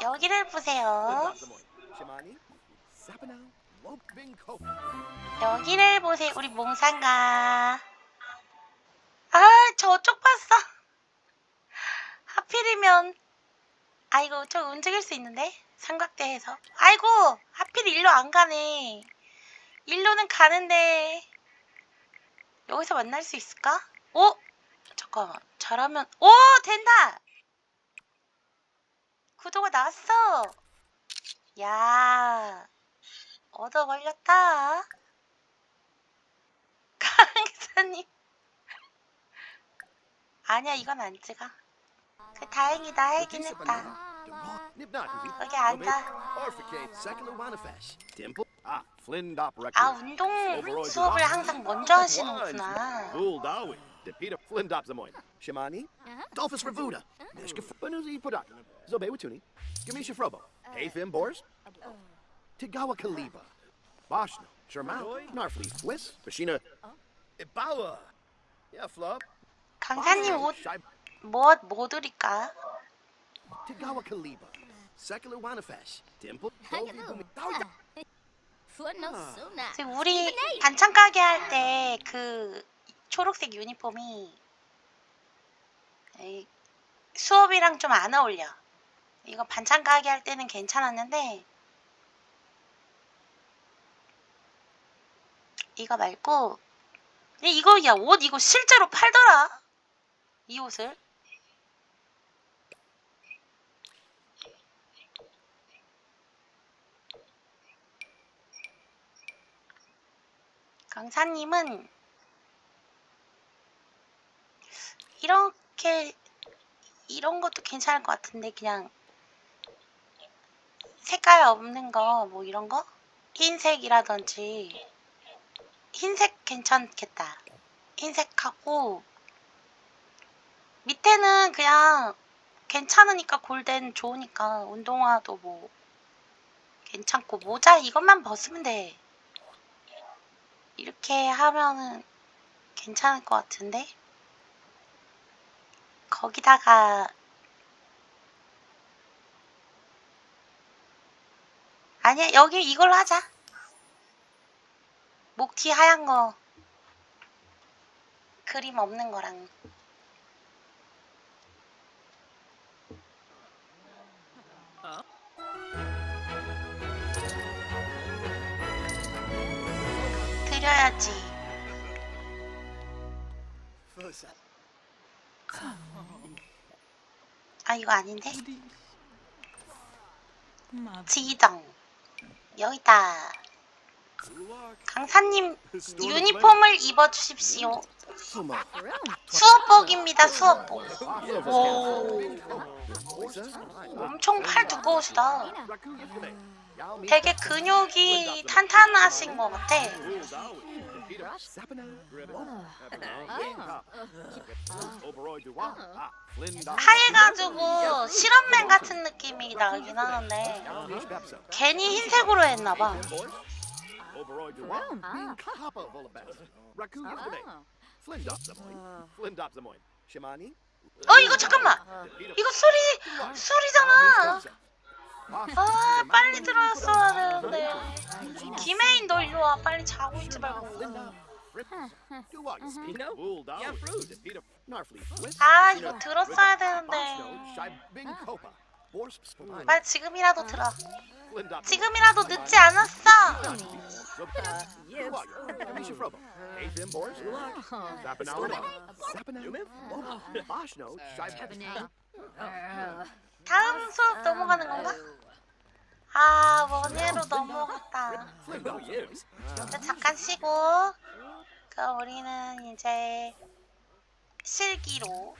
여기를 보세요. 여기를 보세요. 우리 몽상가. 아, 저쪽 봤어. 하필이면. 아이고, 저 움직일 수 있는데? 삼각대에서. 아이고, 하필 일로 안 가네. 일로는 가는데. 여기서 만날 수 있을까? 오! 잠깐만. 잘하면, 오! 된다! 구도가 나왔어! 야, 얻어 걸렸다. 강사님. 아니야, 이건 안 찍어. 그 다행이다, 하긴 했다. 여기 앉아. Ah, 아. 운동 수업을 항상 먼저 하시는구나. Dolphus Revuda. Mishka Fanuzi. Zobe Watuni. Gamisha Frobo. Haythim Boris. Tigawa Kaliba. Boshno. Sherman. Narfleet. Whis. Bashina. Ibawa. Yeah, Flop. 강사님 옷, 뭐, 뭐 드릴까? Tigawa Kaliba. Secular Wanafesh. Dimple. 지금 우리 반찬 가게 할 때 그 초록색 유니폼이 수업이랑 좀 안 어울려. 이거 반찬 가게 할 때는 괜찮았는데 이거 말고 이거 야 옷 이거 실제로 팔더라. 이 옷을. 강사님은 이렇게 이런 것도 괜찮을 것 같은데 그냥 색깔 없는 거 뭐 이런 거? 흰색이라든지. 흰색 괜찮겠다. 흰색하고. 밑에는 그냥 괜찮으니까 골덴 좋으니까 운동화도 뭐 괜찮고 모자 이것만 벗으면 돼. 이렇게 하면은 괜찮을 것 같은데? 거기다가 아니야 여기 이걸로 하자. 목티 하얀 거. 그림 없는 거랑. 드려야지. 아 이거 아닌데? 지정 여기다 강사님 유니폼을 입어주십시오. 수업복입니다 수업복. 오. 엄청 팔 두꺼우시다 되게 근육이 탄탄하신 것 같아. 하얘가지고 실험맨 같은 느낌이 나긴 하는데 괜히 흰색으로 했나봐. Shimani. 어 이거 잠깐만. 이거 소리 소리잖아 아 빨리 들어왔어야 되는데. 김혜인 너 일로 와. 빨리 자고 있지 말고. 아 이거 들었어야 되는데. 빨리 지금이라도 들어. 지금이라도 늦지 않았어 다음 수업 넘어가는 건가? 아 원예로 넘어갔다 그 잠깐 쉬고 그럼 우리는 이제 실기로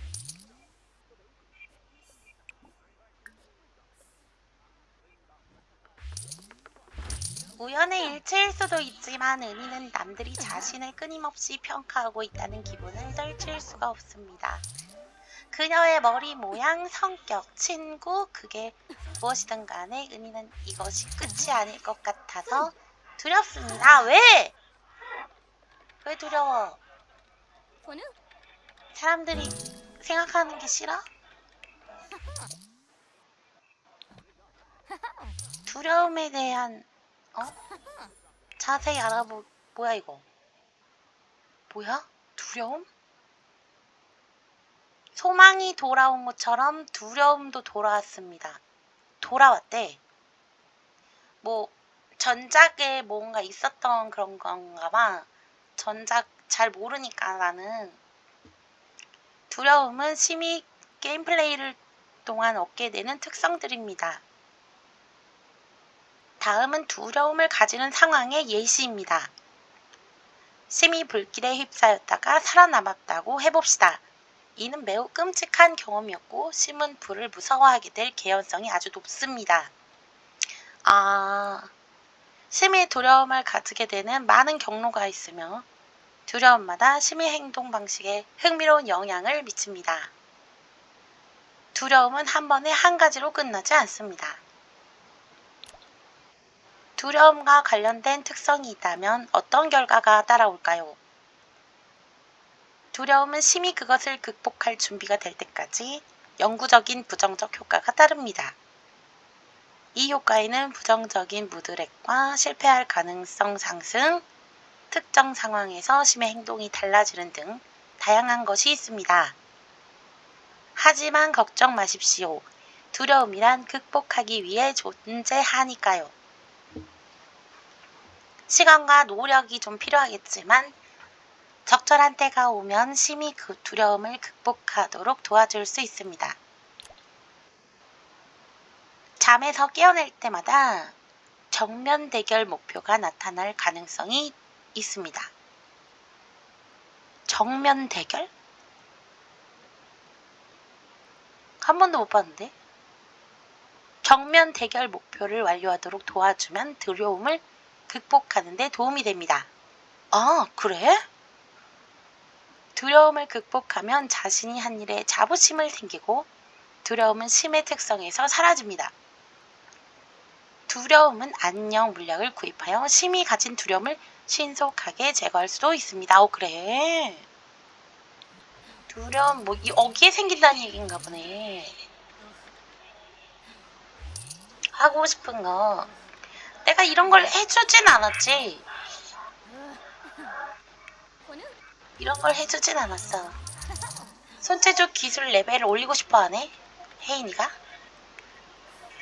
우연의 일치일 수도 있지만 은희는 남들이 자신을 끊임없이 평가하고 있다는 기분을 떨칠 수가 없습니다. 그녀의 머리 모양, 성격, 친구, 그게 무엇이든 간에 은희는 이것이 끝이 아닐 것 같아서 두렵습니다. 왜? 왜 두려워? 사람들이 생각하는 게 싫어? 두려움에 대한 어? 자세히 알아보 뭐야 이거? 뭐야? 두려움? 소망이 돌아온 것처럼 두려움도 돌아왔습니다. 돌아왔대. 뭐 전작에 뭔가 있었던 그런 건가 봐. 전작 잘 모르니까 나는 두려움은 심히 게임 플레이를 동안 얻게 되는 특성들입니다. 다음은 두려움을 가지는 상황의 예시입니다. 심히 불길에 휩싸였다가 살아남았다고 해봅시다. 이는 매우 끔찍한 경험이었고 심은 불을 무서워하게 될 개연성이 아주 높습니다. 아, 심히 두려움을 가지게 되는 많은 경로가 있으며 두려움마다 심의 행동 방식에 흥미로운 영향을 미칩니다. 두려움은 한 번에 한 가지로 끝나지 않습니다. 두려움과 관련된 특성이 있다면 어떤 결과가 따라올까요? 두려움은 심히 그것을 극복할 준비가 될 때까지 영구적인 부정적 효과가 따릅니다. 이 효과에는 부정적인 무드렉과 실패할 가능성 상승, 특정 상황에서 심의 행동이 달라지는 등 다양한 것이 있습니다. 하지만 걱정 마십시오. 두려움이란 극복하기 위해 존재하니까요. 시간과 노력이 좀 필요하겠지만 적절한 때가 오면 심히 그 두려움을 극복하도록 도와줄 수 있습니다. 잠에서 깨어날 때마다 정면 대결 목표가 나타날 가능성이 있습니다. 정면 대결? 한 번도 못 봤는데? 정면 대결 목표를 완료하도록 도와주면 두려움을 극복하는 데 도움이 됩니다. 아, 그래? 두려움을 극복하면 자신이 한 일에 자부심을 생기고 두려움은 심의 특성에서 사라집니다. 두려움은 안녕 물약을 구입하여 심히 가진 두려움을 신속하게 제거할 수도 있습니다. 오, 그래. 두려움, 뭐, 이 어기에 생긴다는 얘기인가 보네. 하고 싶은 거. 내가 이런 걸 해주진 않았지. 이런 걸 해주진 않았어. 손재주 기술 레벨을 올리고 싶어 하네? 혜인이가?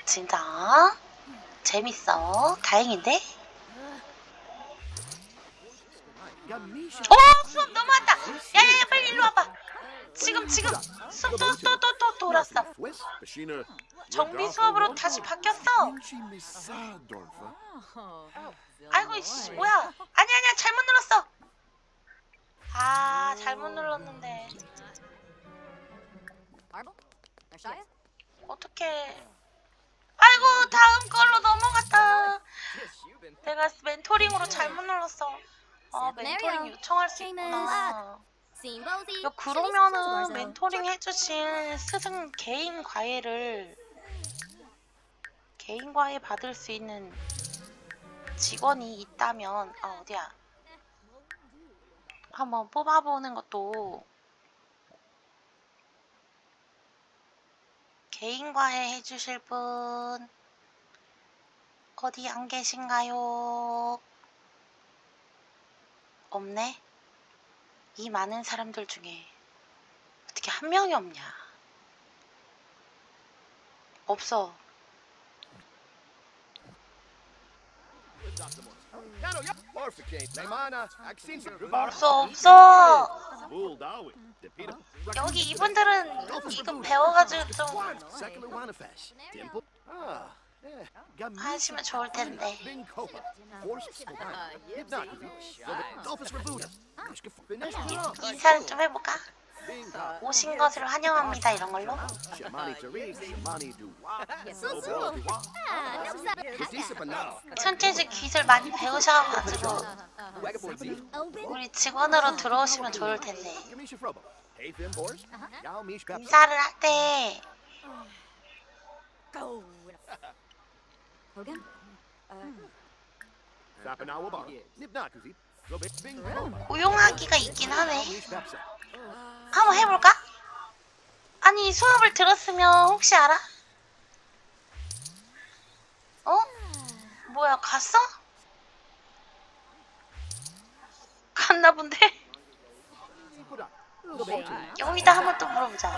진짜? 재밌어. 다행인데? 오! 수업 너무한다! 야야야 빨리 일로 와봐! 지금 지금 수업 또 또 또 또 돌았어. 정비 수업으로 다시 바뀌었어. 아이고 이씨 뭐야? 아니 아니야 잘못 눌렀어. 아 잘못 눌렀는데? 어떡해. 아이고 다음 걸로 넘어갔다. 내가 멘토링으로 잘못 눌렀어. 아 멘토링 요청할 수 있구나. 야 그러면은 멘토링 해주실 스승 개인 과외를 개인 과외 받을 수 있는 직원이 있다면 아 어디야? 한번 뽑아보는 것도 개인 과외 해주실 분 어디 안 계신가요? 없네. 이 많은 사람들 중에 어떻게 한 명이 없냐? 없어. 없어, 없어. 여기 이분들은 이거 배워가지고 좀. Ah. 하시면 좋을 텐데. 인사를 좀 해볼까? 오신 것을 환영합니다 이런 걸로. Ah. 손재주 기술 많이 배우셔가지고? 우리 직원으로 들어오시면 좋을 텐데. 인사를 할 때. 고용하기가 있긴 하네. 한번 해볼까? 아니 수업을 들었으면 혹시 알아? 어? 뭐야 갔어? 갔나 본데? 여기다 한번 또 물어보자.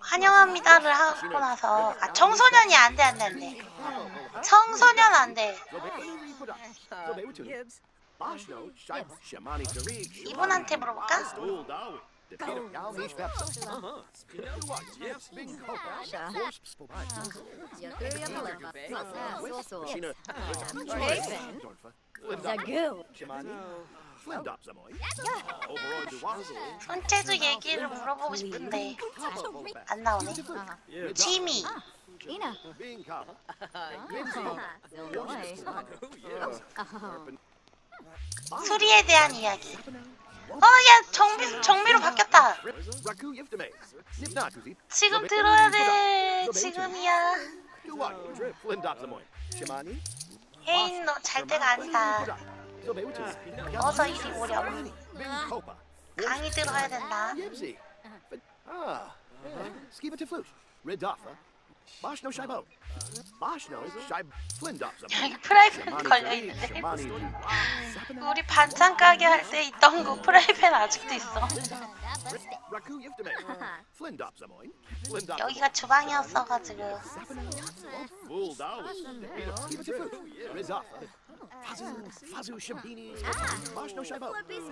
환영합니다를 하고 나서 아 청소년이 안돼 안돼 안돼 청소년 안돼 이분한테 물어볼까? 손재주 얘기를 물어보고 싶은데 안 나오네 지미 수리에 대한 이야기. 어 야 정비 정비로 바뀌었다. 지금 들어야 돼. 지금이야. 혜인 너 잘 때가 아니다. 어서 이리 오렴. 강의 들어야 된다 Ah. Boshno Shibo. Boshno Shib Flindopsa. 여기 프라이팬 걸려있는데. 우리 반찬 가게 할 때 있던 거 프라이팬 아직도 있어. 여기가 주방이었어가지고.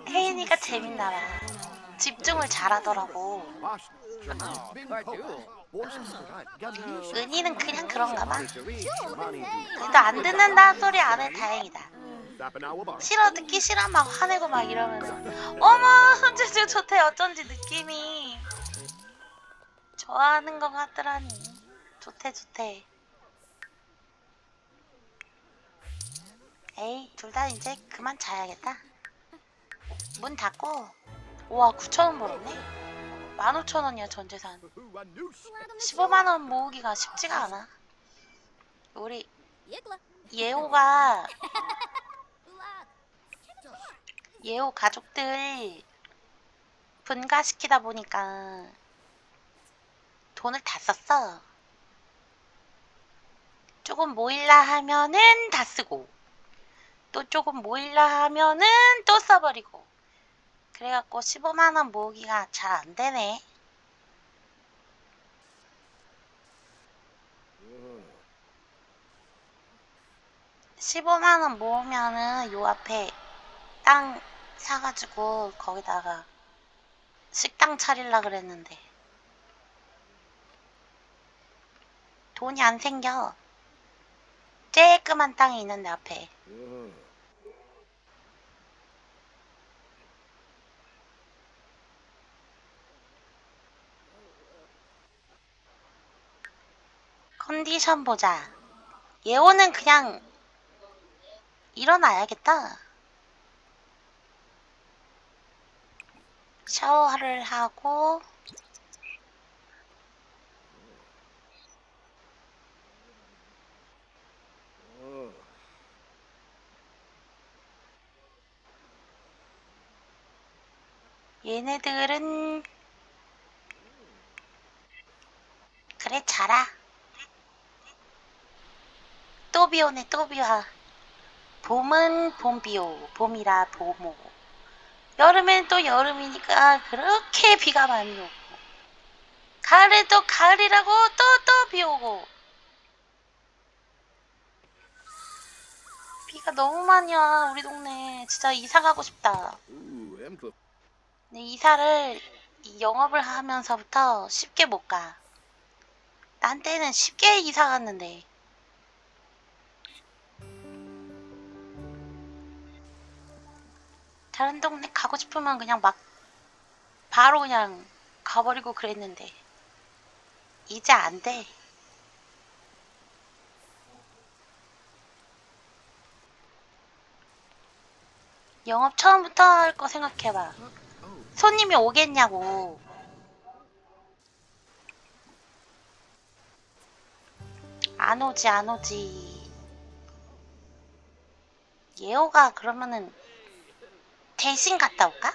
혜인이가 재밌나봐 집중을 잘하더라고 Borsum 은희는 그냥 그런가봐. Shamani. 그래도 안 듣는다 소리 안 해 다행이다. 싫어 듣기 싫어 막 화내고 막 이러면 어머 손재주 좋대. 어쩐지 느낌이. 좋아하는 것 같더라니. 좋대 좋대. 에이 둘 다 이제 그만 자야겠다. 문 닫고. 우와 9천원 벌었네 15,000원이야 전 재산 15만원 모으기가 쉽지가 않아 우리. 예호가. 예호 가족들 분가시키다 보니까 돈을 다 썼어. 조금 모일라 하면은 다 쓰고, 또 조금 모일라 하면은 또 써버리고. 그래갖고 15만원 모으기가 잘 안 되네. 십오만 원 모으면은 요 앞에 땅 사가지고 거기다가 식당 차릴라 그랬는데 돈이 안 생겨. 쬐끄만 땅이 있는데 앞에. 컨디션 보자. 예호는 그냥 일어나야겠다. 샤워를 하고 얘네들은 그래 자라 또 비 오네 또 비와 봄은 봄비오 봄이라 봄오 여름엔 또 여름이니까 그렇게 비가 많이 오고 가을엔 또 가을이라고 또 또 비 오고 비가 너무 많이 와 우리 동네 진짜 이사 가고 싶다. 근데 이사를 이 영업을 하면서부터 쉽게 못 가. 난 때는 쉽게 이사 갔는데. 다른 동네 가고 싶으면 그냥 막 바로 그냥 가버리고 그랬는데. 이제 안 돼. 영업 처음부터 할 거 생각해봐. 손님이 오겠냐고. 안 오지, 안 오지. 예호가 그러면은 대신 갔다 올까?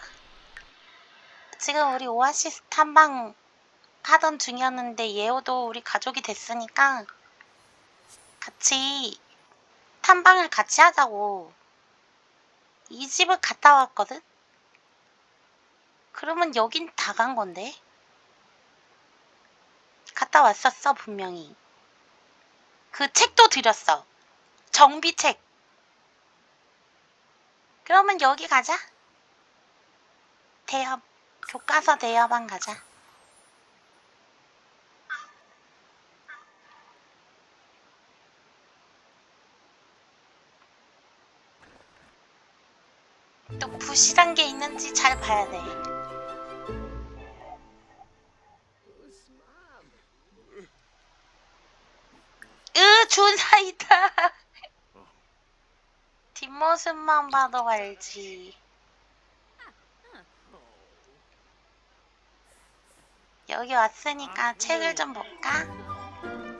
지금 우리 오아시스 탐방 하던 중이었는데 예호도 우리 가족이 됐으니까 같이 탐방을 같이 하자고. 이 집을 갔다 왔거든? 그러면 여긴 다 간 건데? 갔다 왔었어, 분명히. 그 책도 드렸어. 정비책. 그러면 여기 가자. 대여, 교과서 대여반 가자. 또 부실한 게 있는지 잘 봐야 돼. 으, 준사이다. 뒷모습만 봐도 알지. 여기 왔으니까 책을 좀 볼까?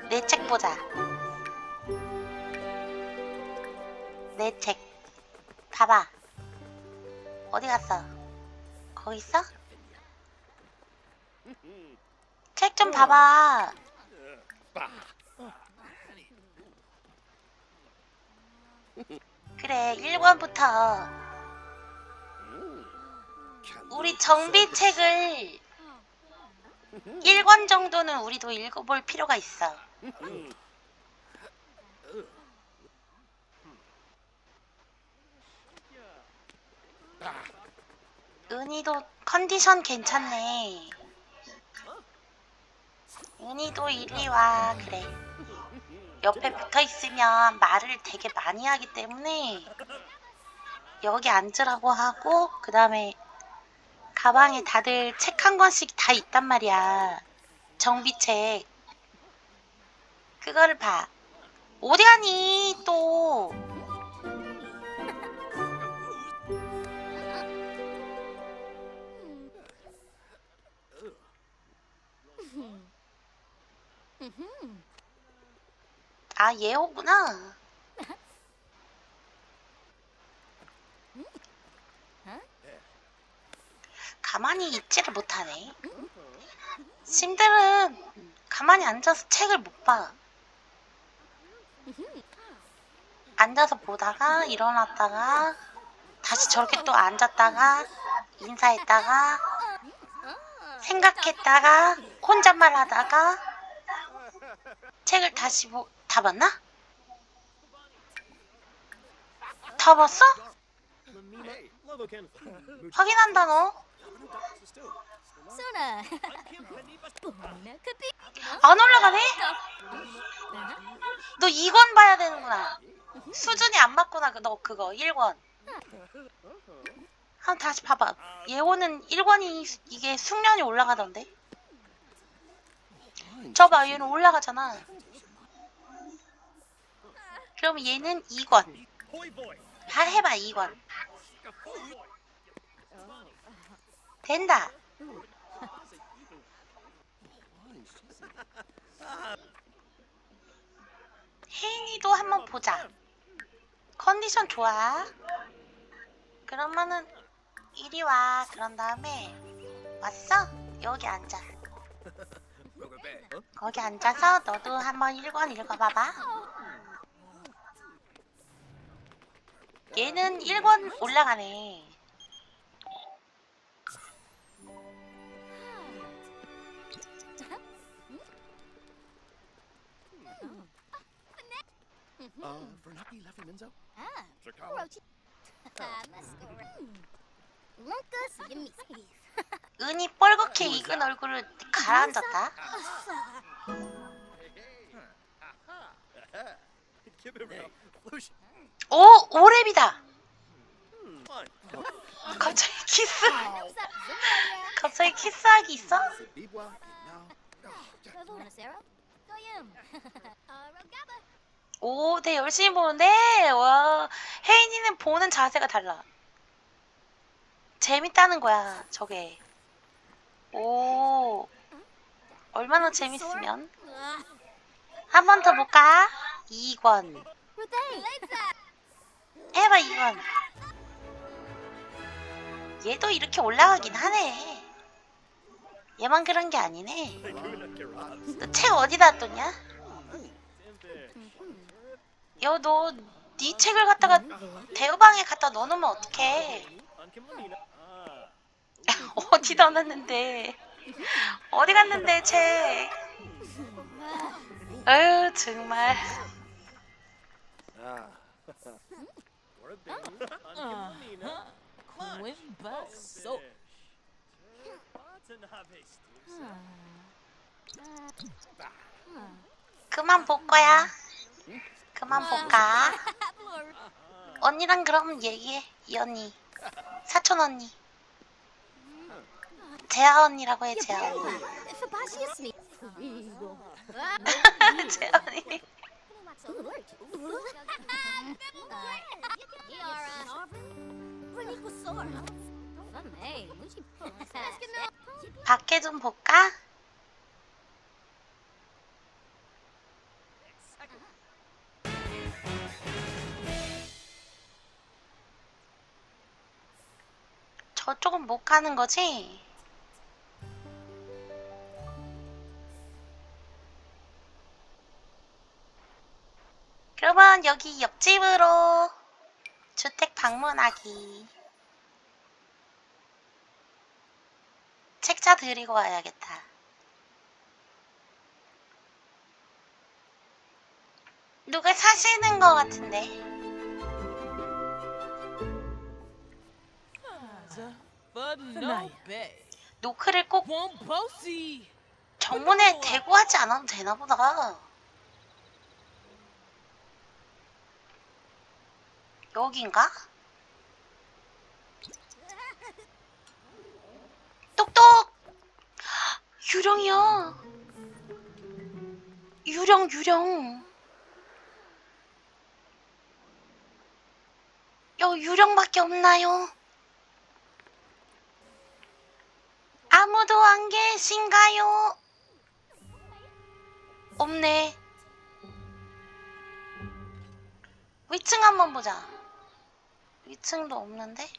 내 책 보자. 내 책. 봐봐. 어디 갔어? 거기 있어? 책 좀 봐봐. 그래, 1권부터 우리 정비책을 1권 정도는 우리도 읽어볼 필요가 있어. 은희도 컨디션 괜찮네. 은희도 이리 와. 그래. 옆에 붙어 있으면 말을 되게 많이 하기 때문에 여기 앉으라고 하고 그 다음에 가방에 다들 책 한 권씩 다 있단 말이야. 정비책. 그거를 봐. 어디 가니 또? 아 예호구나. 가만히 있지를 못하네. 심들은 가만히 앉아서 책을 못 봐. 앉아서 보다가 일어났다가 다시 저렇게 또 앉았다가 인사했다가 생각했다가 혼잣말 하다가 책을 다시 보, 다 봤나? 다 봤어? 확인한다 너. Bona kapi. 안 올라가네? 너 2권 봐야 되는구나. 수준이 안 맞구나, 그- 너 그거, 1권. 한번 다시 봐봐. 예호는 1권이, 이게 숙련이 올라가던데? 저봐, 얘는 올라가잖아. 그럼 얘는 2권. 다 해봐, 2권. 된다. 혜인이도 한번 보자. 컨디션 좋아. 그러면은 이리 와. 그런 다음에 왔어? 여기 앉아. 거기 앉아서 너도 한번 1권 읽어봐봐. 얘는 1권 올라가네. Uh, Vernaki Leffy Minzo? Ah. Ah, mascara. Lunkus yummy. 은이 뻘겋게 익은 얼굴을 가라앉았다. 오! 오랩이다! 갑자기 키스! 갑자기 키스하기 있어? Bibwa? No. Sarah. Goyim. Uh, Rogaba. 오, 네, 열심히 보는데, 와, 혜인이는 보는 자세가 달라. 재밌다는 거야, 저게. 오, 얼마나 재밌으면. 한 번 더 볼까? 2권. Ruday. 해봐, 2권. 얘도 이렇게 올라가긴 하네. 얘만 그런 게 아니네. 너 책 어디다 뒀냐? 야 너 네 책을 갖다가 대여방에 갖다 넣어놓으면 어떡해? 어디 넣어놨는데? 어디 갔는데 책? 아유 정말. 그만 볼 거야 그만 볼까 언니랑 그럼 얘기해 이 언니 사촌 언니 재아 언니라고 해 재아 언니. 재아 언니 밖에 좀 볼까? 저쪽은 못 가는 거지? 그러면 여기 옆집으로 주택 방문하기. 책자 드리고 와야겠다. 누가 사시는 것 같은데? 노크를 꼭. 정문에 대고 하지 않아도 되나 보다. 여긴가? 똑똑! 유령이야. 유령, 유령. 여 유령밖에 없나요? 아무도 안 계신가요? 없네. 위층 한번 보자. 위층도 없는데?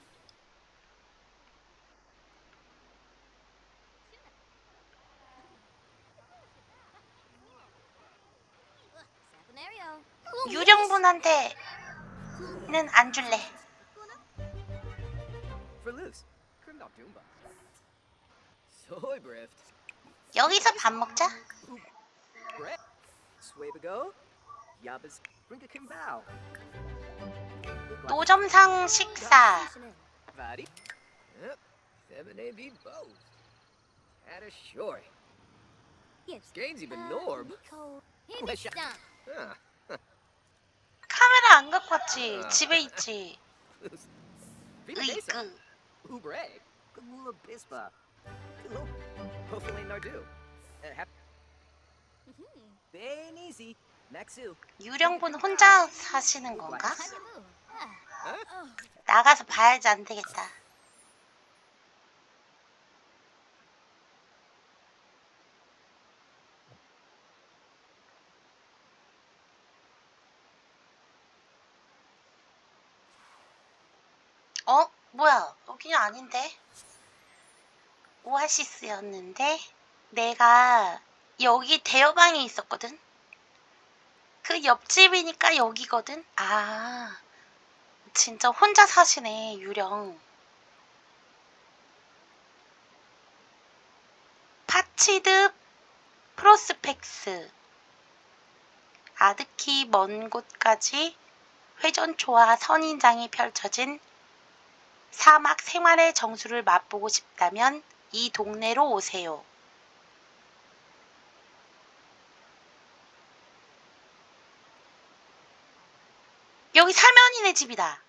유령분한테는 안 줄래. 여기서 밥 먹자. 노점상 식사. Ah. 카메라 안 갖고 왔지. 집에 있지. 으이그. Hello. Hopefully Nardu. Uh, hap- Bane easy. Maxu. 유령분 혼자 사시는 건가? 나가서 봐야지 안 되겠다. 어? 뭐야? 여기 아닌데? 오아시스였는데 내가 여기 대여방에 있었거든? 그 옆집이니까 여기거든? 아, 진짜 혼자 사시네, 유령. 파치드 프로스펙스. 아득히 먼 곳까지 회전초와 선인장이 펼쳐진 사막 생활의 정수를 맛보고 싶다면 이 동네로 오세요. 여기 살면이네 집이다.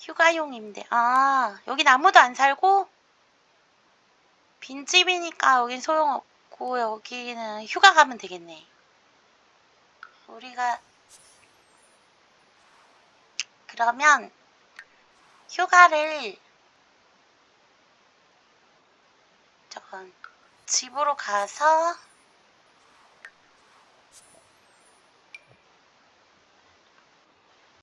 휴가용 임대. 아, 여긴 아무도 안 살고 빈집이니까 여긴 소용없고 여기는 휴가 가면 되겠네. 우리가 그러면 휴가를 저건 집으로 가서